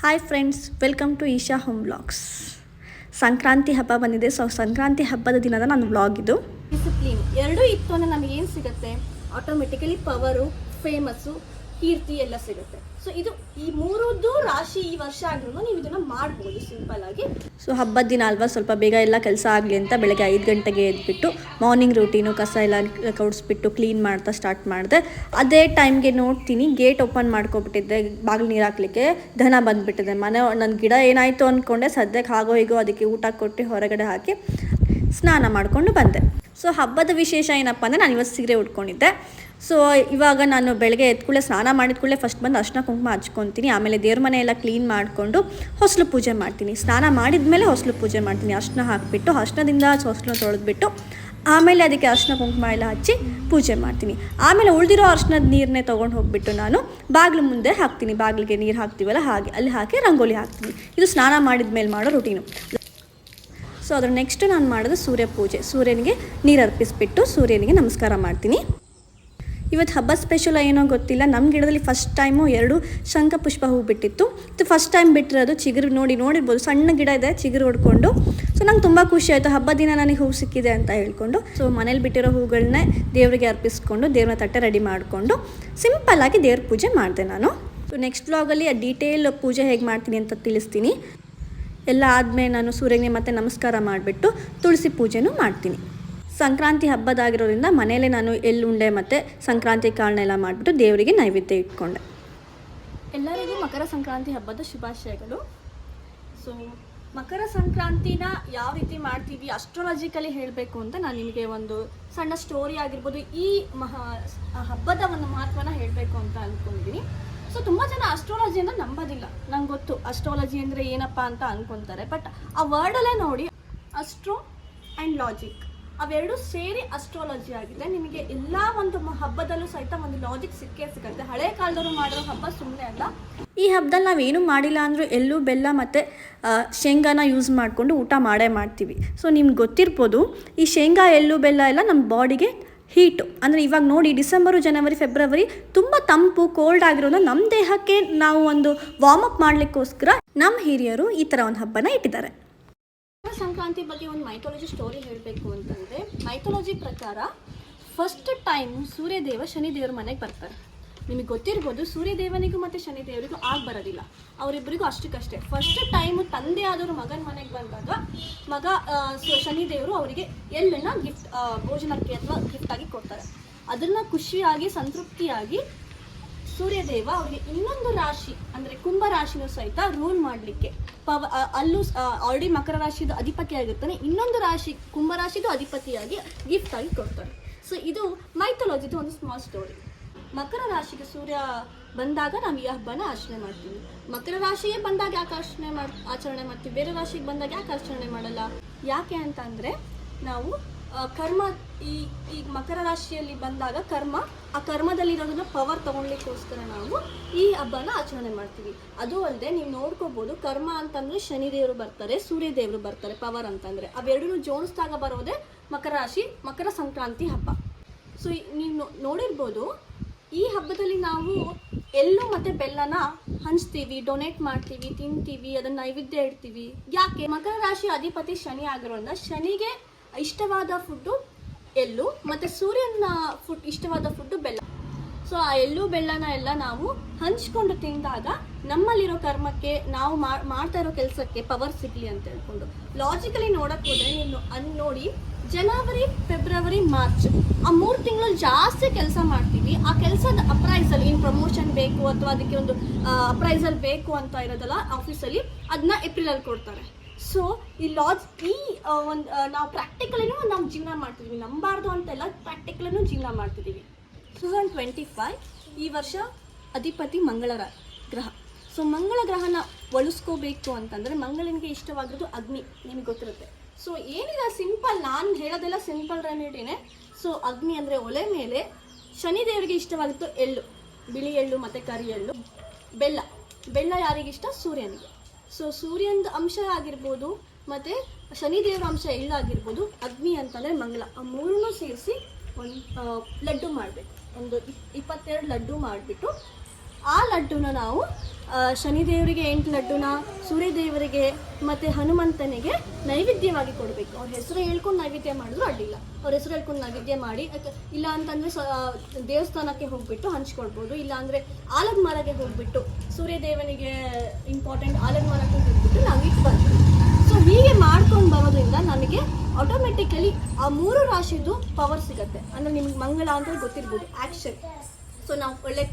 Hi friends welcome to Isha home vlogs Sankranti ಹಬ್ಬ ಬಂದಿದೆ. So Sankranti ಹಬ್ಬದ ದಿನದ ನನ್ನ ವ್ಲಾಗ್ ಇದು. ಡಿಸಿಪ್ಲಿನ್ ಎರಡೂ ಇತ್ತು ಅಂದರೆ ನಮಗೇನು ಸಿಗುತ್ತೆ? ಆಟೋಮೆಟಿಕಲಿ ಪವರು ಫೇಮಸ್ಸು ಕೀರ್ತಿ ಎಲ್ಲ ಸಿಗುತ್ತೆ. ಸೊ ಇದು ಈ ಮೂರದ್ದು ರಾಶಿ ಈ ವರ್ಷ ಆದ್ರೂ ನೀವು ಇದನ್ನ ಮಾಡ್ಬೋದು ಸಿಂಪಲ್ ಆಗಿ. ಸೊ ಹಬ್ಬದ ದಿನ ಅಲ್ವಾ? ಸ್ವಲ್ಪ ಬೇಗ ಎಲ್ಲ ಕೆಲಸ ಆಗಲಿ ಅಂತ ಬೆಳಗ್ಗೆ ಐದು ಗಂಟೆಗೆ ಎದ್ಬಿಟ್ಟು ಮಾರ್ನಿಂಗ್ ರೂಟೀನು ಕಸ ಎಲ್ಲ ಕೌಡಿಸ್ಬಿಟ್ಟು ಕ್ಲೀನ್ ಮಾಡ್ತಾ ಸ್ಟಾರ್ಟ್ ಮಾಡಿದೆ. ಅದೇ ಟೈಮ್ಗೆ ನೋಡ್ತೀನಿ ಗೇಟ್ ಓಪನ್ ಮಾಡ್ಕೊಬಿಟ್ಟಿದ್ದೆ, ಬಾಗಿಲು ನೀರು ಹಾಕ್ಲಿಕ್ಕೆ. ದನ ಬಂದುಬಿಟ್ಟಿದೆ. ಮನೆ ನನ್ನ ಗಿಡ ಏನಾಯಿತು ಅಂದ್ಕೊಂಡೆ ಸದ್ಯಕ್ಕೆ ಹಾಗೋ ಹೀಗೋ ಅದಕ್ಕೆ ಊಟ ಕೊಟ್ಟು ಹೊರಗಡೆ ಹಾಕಿ ಸ್ನಾನ ಮಾಡಿಕೊಂಡು ಬಂದೆ. ಸೊ ಹಬ್ಬದ ವಿಶೇಷ ಏನಪ್ಪ ಅಂದರೆ ನಾನು ಇವತ್ತು ಸೀರೆ ಉಟ್ಕೊಂಡಿದ್ದೆ. ಸೊ ಇವಾಗ ನಾನು ಬೆಳಗ್ಗೆ ಎದ್ದ ಕೂಡಲೇ ಸ್ನಾನ ಮಾಡಿದ ಕೂಡಲೇ ಫಸ್ಟ್ ಬಂದು ಅರ್ಶಿನ ಕುಂಕುಮ ಹಚ್ಕೊತೀನಿ. ಆಮೇಲೆ ದೇವ್ರ ಮನೆ ಎಲ್ಲ ಕ್ಲೀನ್ ಮಾಡಿಕೊಂಡು ಹೊಸಲು ಪೂಜೆ ಮಾಡ್ತೀನಿ. ಸ್ನಾನ ಮಾಡಿದ ಮೇಲೆ ಹೊಸಲು ಪೂಜೆ ಮಾಡ್ತೀನಿ. ಅರ್ಶಿನ ಹಾಕಿಬಿಟ್ಟು ಅರ್ಶಿನದಿಂದ ಹೊಸಲು ತೊಳೆದ್ಬಿಟ್ಟು ಆಮೇಲೆ ಅದಕ್ಕೆ ಅರ್ಶಿನ ಕುಂಕುಮ ಎಲ್ಲ ಹಚ್ಚಿ ಪೂಜೆ ಮಾಡ್ತೀನಿ. ಆಮೇಲೆ ಉಳಿದಿರೋ ಅರ್ಶಿನದ ನೀರನ್ನೇ ತೊಗೊಂಡು ಹೋಗ್ಬಿಟ್ಟು ನಾನು ಬಾಗಿಲು ಮುಂದೆ ಹಾಕ್ತೀನಿ. ಬಾಗಿಲಿಗೆ ನೀರು ಹಾಕ್ತೀವಲ್ಲ ಹಾಗೆ, ಅಲ್ಲಿ ಹಾಕಿ ರಂಗೋಲಿ ಹಾಕ್ತೀನಿ. ಇದು ಸ್ನಾನ ಮಾಡಿದ ಮೇಲೆ ಮಾಡೋ ರುಟೀನು ಸೊ ಅದ್ರ ನೆಕ್ಸ್ಟ್ ನಾನು ಮಾಡೋದು ಸೂರ್ಯ ಪೂಜೆ. ಸೂರ್ಯನಿಗೆ ನೀರು ಅರ್ಪಿಸ್ಬಿಟ್ಟು ಸೂರ್ಯನಿಗೆ ನಮಸ್ಕಾರ ಮಾಡ್ತೀನಿ. ಇವತ್ತು ಹಬ್ಬ ಸ್ಪೆಷಲ್ ಏನೋ ಗೊತ್ತಿಲ್ಲ. ನಮ್ಮ ಗಿಡದಲ್ಲಿ ಫಸ್ಟ್ ಟೈಮು ಎರಡು ಶಂಖ ಪುಷ್ಪ ಹೂ ಬಿಟ್ಟಿತ್ತು. ಇದು ಫಸ್ಟ್ ಟೈಮ್ ಬಿಟ್ಟಿರೋದು ಚಿಗುರು ನೋಡಿ ನೋಡಿರ್ಬೋದು. ಸಣ್ಣ ಗಿಡ ಇದೆ, ಚಿಗುರು ಹೊಡ್ಕೊಂಡು. ಸೊ ನಂಗೆ ತುಂಬ ಖುಷಿ ಆಯಿತು. ಹಬ್ಬ ದಿನ ನನಗೆ ಹೂ ಸಿಕ್ಕಿದೆ ಅಂತ ಹೇಳ್ಕೊಂಡು. ಸೊ ಮನೇಲಿ ಬಿಟ್ಟಿರೋ ಹೂಗಳನ್ನೇ ದೇವರಿಗೆ ಅರ್ಪಿಸ್ಕೊಂಡು ದೇವ್ರನ್ನ ತಟ್ಟೆ ರೆಡಿ ಮಾಡಿಕೊಂಡು ಸಿಂಪಲ್ಲಾಗಿ ದೇವ್ರ ಪೂಜೆ ಮಾಡಿದೆ ನಾನು. ಸೊ ನೆಕ್ಸ್ಟ್ ವ್ಲಾಗಲ್ಲಿ ಆ ಡೀಟೇಲ್ ಪೂಜೆ ಹೇಗೆ ಮಾಡ್ತೀನಿ ಅಂತ ತಿಳಿಸ್ತೀನಿ. ಎಲ್ಲ ಆದಮೇಲೆ ನಾನು ಸೂರ್ಯನಿಗೆ ಮತ್ತೆ ನಮಸ್ಕಾರ ಮಾಡಿಬಿಟ್ಟು ತುಳಸಿ ಪೂಜೆನೂ ಮಾಡ್ತೀನಿ. ಸಂಕ್ರಾಂತಿ ಹಬ್ಬದಾಗಿರೋದ್ರಿಂದ ಮನೆಯಲ್ಲೇ ನಾನು ಎಳ್ಳುಂಡೆ ಮತ್ತು ಸಂಕ್ರಾಂತಿ ಕಾಳನ್ನೆಲ್ಲ ಮಾಡಿಬಿಟ್ಟು ದೇವರಿಗೆ ನೈವೇದ್ಯ ಇಟ್ಕೊಂಡೆ. ಎಲ್ಲರಿಗೂ ಮಕರ ಸಂಕ್ರಾಂತಿ ಹಬ್ಬದ ಶುಭಾಶಯಗಳು. ಸೊ ಮಕರ ಸಂಕ್ರಾಂತಿನ ಯಾವ ರೀತಿ ಮಾಡ್ತೀವಿ ಅಸ್ಟ್ರಾಲಜಿಕಲಿ ಹೇಳಬೇಕು ಅಂತ ನಾನು ನಿಮಗೆ ಒಂದು ಸಣ್ಣ ಸ್ಟೋರಿ ಆಗಿರ್ಬೋದು, ಈ ಮಹಾ ಹಬ್ಬದ ಒಂದು ಮಹತ್ವನ ಹೇಳಬೇಕು ಅಂತ ಅಂದ್ಕೊಂಡಿದ್ದೀನಿ ಸೊ ತುಂಬ ಜನ ಅಸ್ಟ್ರಾಲಜಿಯನ್ನು ನಂಬೋದಿಲ್ಲ. ನಂಗೆ ಗೊತ್ತು ಅಸ್ಟ್ರಾಲಜಿ ಅಂದರೆ ಏನಪ್ಪ ಅಂತ ಅಂದ್ಕೊತಾರೆ ಬಟ್ ಆ ವರ್ಡಲ್ಲೇ ನೋಡಿ ಅಸ್ಟ್ರೋ ಆ್ಯಂಡ್ ಲಾಜಿಕ್ ಅವೆರಡು ಸೇರಿ ಅಸ್ಟ್ರಾಲಜಿ ಆಗಿದೆ. ನಿಮಗೆ ಎಲ್ಲ ಒಂದು ಹಬ್ಬದಲ್ಲೂ ಸಹಿತ ಒಂದು ಲಾಜಿಕ್ ಸಿಕ್ಕೇ ಸಿಗುತ್ತೆ. ಹಳೆ ಕಾಲದವರು ಮಾಡಿರೋ ಹಬ್ಬ ಸುಮ್ಮನೆ ಅಲ್ಲ. ಈ ಹಬ್ಬದಲ್ಲಿ ನಾವೇನು ಮಾಡಿಲ್ಲ ಅಂದರೂ ಎಲ್ಲೂ ಬೆಲ್ಲ ಮತ್ತು ಶೇಂಗಾನ ಯೂಸ್ ಮಾಡಿಕೊಂಡು ಊಟ ಮಾಡೇ ಮಾಡ್ತೀವಿ. ಸೊ ನಿಮ್ಗೆ ಗೊತ್ತಿರ್ಬೋದು, ಈ ಶೇಂಗಾ, ಎಳ್ಳು, ಬೆಲ್ಲ ಎಲ್ಲ ನಮ್ಮ ಬಾಡಿಗೆ ಹೀಟು ಅಂದರೆ ಇವಾಗ ನೋಡಿ, ಡಿಸೆಂಬರು, ಜನವರಿ, ಫೆಬ್ರವರಿ ತುಂಬ ತಂಪು ಕೋಲ್ಡ್ ಆಗಿರೋದು ನಮ್ಮ ದೇಹಕ್ಕೆ ನಾವು ಒಂದು ವಾರ್ಮ್ ಅಪ್ ಮಾಡಲಿಕ್ಕೋಸ್ಕರ ನಮ್ಮ ಹಿರಿಯರು ಈ ಥರ ಒಂದು ಹಬ್ಬನ ಇಟ್ಟಿದ್ದಾರೆ. ಸಂಕ್ರಾಂತಿ ಬಗ್ಗೆ ಒಂದು ಮೈಥಾಲಜಿ ಸ್ಟೋರಿ ಹೇಳಬೇಕು ಅಂತಂದರೆ ಮೈಥಾಲಜಿ ಪ್ರಕಾರ ಫಸ್ಟ್ ಟೈಮ್ ಸೂರ್ಯದೇವ ಶನಿದೇವ್ರ ಮನೆಗೆ ಬರ್ತಾರೆ. ನಿಮಗೆ ಗೊತ್ತಿರ್ಬೋದು ಸೂರ್ಯದೇವನಿಗೂ ಮತ್ತು ಶನಿದೇವರಿಗೂ ಆಗ ಬರೋದಿಲ್ಲ. ಅವರಿಬ್ಬರಿಗೂ ಅಷ್ಟಕ್ಕಷ್ಟೇ. ಫಸ್ಟ್ ಟೈಮ್ ತಂದೆ ಆದವರು ಮಗನ ಮನೆಗೆ ಬಂದಾಗ, ಮಗ ಶನಿದೇವರು ಅವರಿಗೆ ಎಲ್ಲನ್ನ ಗಿಫ್ಟ್ ಭೋಜನಕ್ಕೆ ಅಥವಾ ಗಿಫ್ಟ್ ಆಗಿ ಕೊಡ್ತಾರೆ. ಅದನ್ನು ಖುಷಿಯಾಗಿ, ಸಂತೃಪ್ತಿಯಾಗಿ ಸೂರ್ಯದೇವ ಅವರಿಗೆ ಇನ್ನೊಂದು ರಾಶಿ, ಅಂದರೆ ಕುಂಭ ರಾಶಿನೂ ಸಹಿತ ರೂಲ್ ಮಾಡಲಿಕ್ಕೆ ಪವ ಅಲ್ಲೂ ಆಲ್ರೆಡಿ ಮಕರ ರಾಶಿದು ಅಧಿಪತಿ ಆಗಿರ್ತಾನೆ. ಇನ್ನೊಂದು ರಾಶಿ, ಕುಂಭ ರಾಶಿದು ಅಧಿಪತಿಯಾಗಿ ಗಿಫ್ಟ್ ಆಗಿ ಕೊಡ್ತಾರೆ ಸೊ ಇದು ಮೈಥಾಲಜಿದು ಒಂದು ಸ್ಮಾಲ್ ಸ್ಟೋರಿ ಮಕರ ರಾಶಿಗೆ ಸೂರ್ಯ ಬಂದಾಗ ನಾವು ಈ ಹಬ್ಬನ ಆಚರಣೆ ಮಾಡ್ತೀವಿ. ಮಕರ ರಾಶಿಗೆ ಬಂದಾಗ ಯಾಕೆ ಆಚರಣೆ ಮಾಡ್, ಆಚರಣೆ ಮಾಡ್ತೀವಿ? ಬೇರೆ ರಾಶಿಗೆ ಬಂದಾಗ ಯಾಕೆ ಆಚರಣೆ ಮಾಡಲ್ಲ? ಯಾಕೆ ಅಂತಂದರೆ, ನಾವು ಕರ್ಮ ಈ ಈ ಮಕರ ರಾಶಿಯಲ್ಲಿ ಬಂದಾಗ ಕರ್ಮ, ಆ ಕರ್ಮದಲ್ಲಿರೋದನ್ನ ಪವರ್ ತಗೊಳ್ಲಿಕ್ಕೋಸ್ಕರ ನಾವು ಈ ಹಬ್ಬನ ಆಚರಣೆ ಮಾಡ್ತೀವಿ. ಅದು ಅಲ್ಲದೆ ನೀವು ನೋಡ್ಕೋಬಹುದು ಕರ್ಮ ಅಂತಂದ್ರೆ ಶನಿದೇವರು ಬರ್ತಾರೆ, ಸೂರ್ಯದೇವರು ಬರ್ತಾರೆ ಪವರ್ ಅಂತಂದ್ರೆ. ಅವೆರಡನ್ನೂ ಜೋಡಿಸಿದಾಗ ಬರೋದೇ ಮಕರ ರಾಶಿ, ಮಕರ ಸಂಕ್ರಾಂತಿ ಹಬ್ಬ. ಸೊ ನೀವು ನೋಡಿರ್ಬೋದು, ಈ ಹಬ್ಬದಲ್ಲಿ ನಾವು ಎಳ್ಳು ಮತ್ತೆ ಬೆಲ್ಲನ ಹಂಚ್ತೀವಿ ಡೊನೇಟ್ ಮಾಡ್ತೀವಿ, ತಿಂತೀವಿ, ಅದನ್ನ ನೈವೇದ್ಯ ಇಡ್ತೀವಿ. ಯಾಕೆ? ಮಕರ ರಾಶಿ ಅಧಿಪತಿ ಶನಿ ಆಗಿರೋದ್ರಿಂದ ಶನಿಗೆ ಇಷ್ಟವಾದ ಫುಡ್ಡು ಎಳ್ಳು ಮತ್ತು ಸೂರ್ಯನ ಫುಡ್, ಇಷ್ಟವಾದ ಫುಡ್ಡು ಬೆಲ್ಲ. ಸೊ ಆ ಎಳ್ಳು ಬೆಲ್ಲನ ಎಲ್ಲ ನಾವು ಹಂಚ್ಕೊಂಡು ತಿಂದಾಗ ನಮ್ಮಲ್ಲಿರೋ ಕರ್ಮಕ್ಕೆ ನಾವು ಮಾಡ್- ಮಾಡ್ತಾ ಇರೋ ಕೆಲಸಕ್ಕೆ ಪವರ್ ಸಿಗಲಿ ಅಂತ ಹೇಳ್ಕೊಂಡು. ಲಾಜಿಕಲಿ ನೋಡಕ್ಕೆ ಹೋದ್ರೆ ನೀನು ಅನ್, ನೋಡಿ ಜನವರಿ, ಫೆಬ್ರವರಿ, ಮಾರ್ಚ್ ಆ ಮೂರು ತಿಂಗಳು ಜಾಸ್ತಿ ಕೆಲಸ ಮಾಡ್ತೀವಿ. ಆ ಕೆಲಸದ ಅಪ್ರೈಸಲ್ ಏನು ಪ್ರಮೋಷನ್ ಬೇಕು ಅಥವಾ ಅದಕ್ಕೆ ಒಂದು ಅಪ್ರೈಸಲ್ ಬೇಕು ಅಂತ ಇರೋದಲ್ಲ ಆಫೀಸಲ್ಲಿ ಅದನ್ನ ಏಪ್ರಿಲಲ್ಲಿ ಕೊಡ್ತಾರೆ. ಸೊ ಈ ಲಾಜ್ ಈ ಒಂದು ನಾವು ಪ್ರಾಕ್ಟಿಕಲಿನೂ ನಾವು ಜೀವನ ಮಾಡ್ತಿದ್ವಿ. ನಂಬಾರ್ದು ಅಂತೆಲ್ಲ ಪ್ರಾಕ್ಟಿಕಲೂ ಜೀವನ ಮಾಡ್ತಿದ್ದೀವಿ. ಟೂ ತೌಸಂಡ್ ಟ್ವೆಂಟಿ ಫೈವ್ ಈ ವರ್ಷ ಅಧಿಪತಿ ಮಂಗಳ ಗ್ರಹ. ಸೊ ಮಂಗಳ ಗ್ರಹನ ಒಲಿಸ್ಕೋಬೇಕು ಅಂತಂದರೆ ಮಂಗಳನಿಗೆ ಇಷ್ಟವಾಗಿರೋದು ಅಗ್ನಿ. ನಿಮಗೆ ಗೊತ್ತಿರುತ್ತೆ. ಸೊ ಏನಿದೆ ಸಿಂಪಲ್ ನಾನು ಹೇಳೋದೆಲ್ಲ ಸಿಂಪಲ್ ರೆಮಿಡಿನೇ ಸೊ ಅಗ್ನಿ ಅಂದರೆ ಒಲೆ ಮೇಲೆ ಶನಿದೇವರಿಗೆ ಇಷ್ಟವಾಗಿತ್ತು ಎಳ್ಳು. ಬಿಳಿ ಎಳ್ಳು ಮತ್ತು ಕರಿ ಎಳ್ಳು. ಬೆಲ್ಲ. ಬೆಲ್ಲ ಯಾರಿಗಿಷ್ಟ? ಸೂರ್ಯನಿಗೆ. ಸೊ ಸೂರ್ಯನ ಅಂಶ ಆಗಿರ್ಬೋದು, ಮತ್ತು ಶನಿದೇವರ ಅಂಶ ಎಳ್ಳಾಗಿರ್ಬೋದು ಅಗ್ನಿ ಅಂತಂದರೆ ಮಂಗಳ. ಆ ಮೂರನ್ನೂ ಸೇರಿಸಿ ಒಂದು ಲಡ್ಡು ಮಾಡಬೇಕು. ಒಂದು ಇಪ್- ಇಪ್ಪತ್ತೆರಡು ಲಡ್ಡು ಮಾಡಿಬಿಟ್ಟು ಆ ಲಡ್ಡುನ ನಾವು ಶನಿದೇವರಿಗೆ ಎಂಟು ಲಡ್ಡುನ, ಸೂರ್ಯದೇವರಿಗೆ ಮತ್ತು ಹನುಮಂತನಿಗೆ ನೈವೇದ್ಯವಾಗಿ ಕೊಡಬೇಕು. ಅವ್ರ ಹೆಸರು ಹೇಳ್ಕೊಂಡು ನೈವೇದ್ಯ ಮಾಡಿದ್ರು ಅಡ್ಡಿಲ್ಲ. ಅವ್ರ ಹೆಸರು ಹೇಳ್ಕೊಂಡು ನೈವೇದ್ಯ ಮಾಡಿ ಇಲ್ಲ ಅಂತಂದರೆ ಸ ದೇವಸ್ಥಾನಕ್ಕೆ ಹೋಗ್ಬಿಟ್ಟು ಹಂಚ್ಕೊಳ್ಬೋದು, ಇಲ್ಲ ಅಂದರೆ ಆಲದ ಮರಗೆ ಹೋಗ್ಬಿಟ್ಟು ಸೂರ್ಯದೇವನಿಗೆ ಇಂಪಾರ್ಟೆಂಟ್ ಆಲದ ಮರಕ್ಕೆ ಹೋಗ್ಬಿಟ್ಟು ನಾವು ಇಟ್ಟು ಬರ್ತೀವಿ ಸೊ ಹೀಗೆ ಮಾಡ್ಕೊಂಡು ಬರೋದ್ರಿಂದ ನಮಗೆ ಆಟೋಮೆಟಿಕಲಿ ಆ ಮೂರು ರಾಶಿದು ಪವರ್ ಸಿಗುತ್ತೆ. ಅಂದರೆ ನಿಮ್ಗೆ ಮಂಗಳ ಅಂತ ಗೊತ್ತಿರ್ಬೋದು ಆ್ಯಕ್ಷನ್ ಸೊ ನಾವು ಒಳ್ಳೆ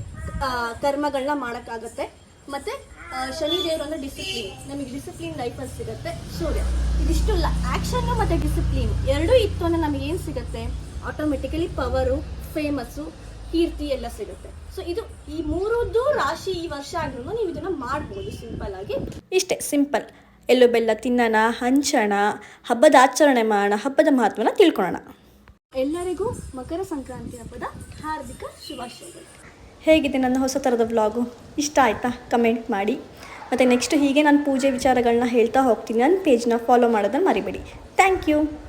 ಕರ್ಮಗಳನ್ನ ಮಾಡೋಕ್ಕಾಗತ್ತೆ. ಮತ್ತು ಶನಿ ದೇವರು ಅಂದರೆ ಡಿಸಿಪ್ಲಿನ್ ನಮಗೆ ಡಿಸಿಪ್ಲಿನ್ ಲೈಫಲ್ಲಿ ಸಿಗುತ್ತೆ. ಸೂರ್ಯ. ಇದಿಷ್ಟು ಆ್ಯಕ್ಷನ್ನು ಮತ್ತು ಡಿಸಿಪ್ಲಿನ್ ಎರಡೂ ಇತ್ತು ಅಂದರೆ ನಮಗೆ ಏನು ಸಿಗುತ್ತೆ? ಆಟೋಮೆಟಿಕಲಿ ಪವರು ಫೇಮಸ್ಸು ಕೀರ್ತಿ ಎಲ್ಲ ಸಿಗುತ್ತೆ. ಸೊ ಇದು ಈ ಮೂರದ್ದು ರಾಶಿ ಈ ವರ್ಷ ಆದ್ರೂ ನೀವು ಇದನ್ನು ಮಾಡ್ಬೋದು ಸಿಂಪಲ್ ಆಗಿ. ಇಷ್ಟೇ ಸಿಂಪಲ್ ಎಲ್ಲೋ ಬೆಲ್ಲ ತಿನ್ನೋಣ ಹಂಚೋಣ ಹಬ್ಬದ ಆಚರಣೆ ಮಾಡೋಣ ಹಬ್ಬದ ಮಹತ್ವನ ತಿಳ್ಕೊಳ್ಳೋಣ ಎಲ್ಲರಿಗೂ ಮಕರ ಸಂಕ್ರಾಂತಿ ಹಬ್ಬದ ಹಾರ್ದಿಕ ಶುಭಾಶಯಗಳು. ಹೇಗಿದೆ ನನ್ನ ಹೊಸ ಥರದ ವ್ಲಾಗು? ಇಷ್ಟ ಆಯಿತಾ? ಕಮೆಂಟ್ ಮಾಡಿ. ಮತ್ತು ನೆಕ್ಸ್ಟ್ ಹೀಗೆ ನಾನು ಪೂಜೆ ವಿಚಾರಗಳನ್ನ ಹೇಳ್ತಾ ಹೋಗ್ತೀನಿ. ನನ್ನ ಪೇಜ್ನ ಫಾಲೋ ಮಾಡೋದನ್ನು ಮರಿಬೇಡಿ. Thank you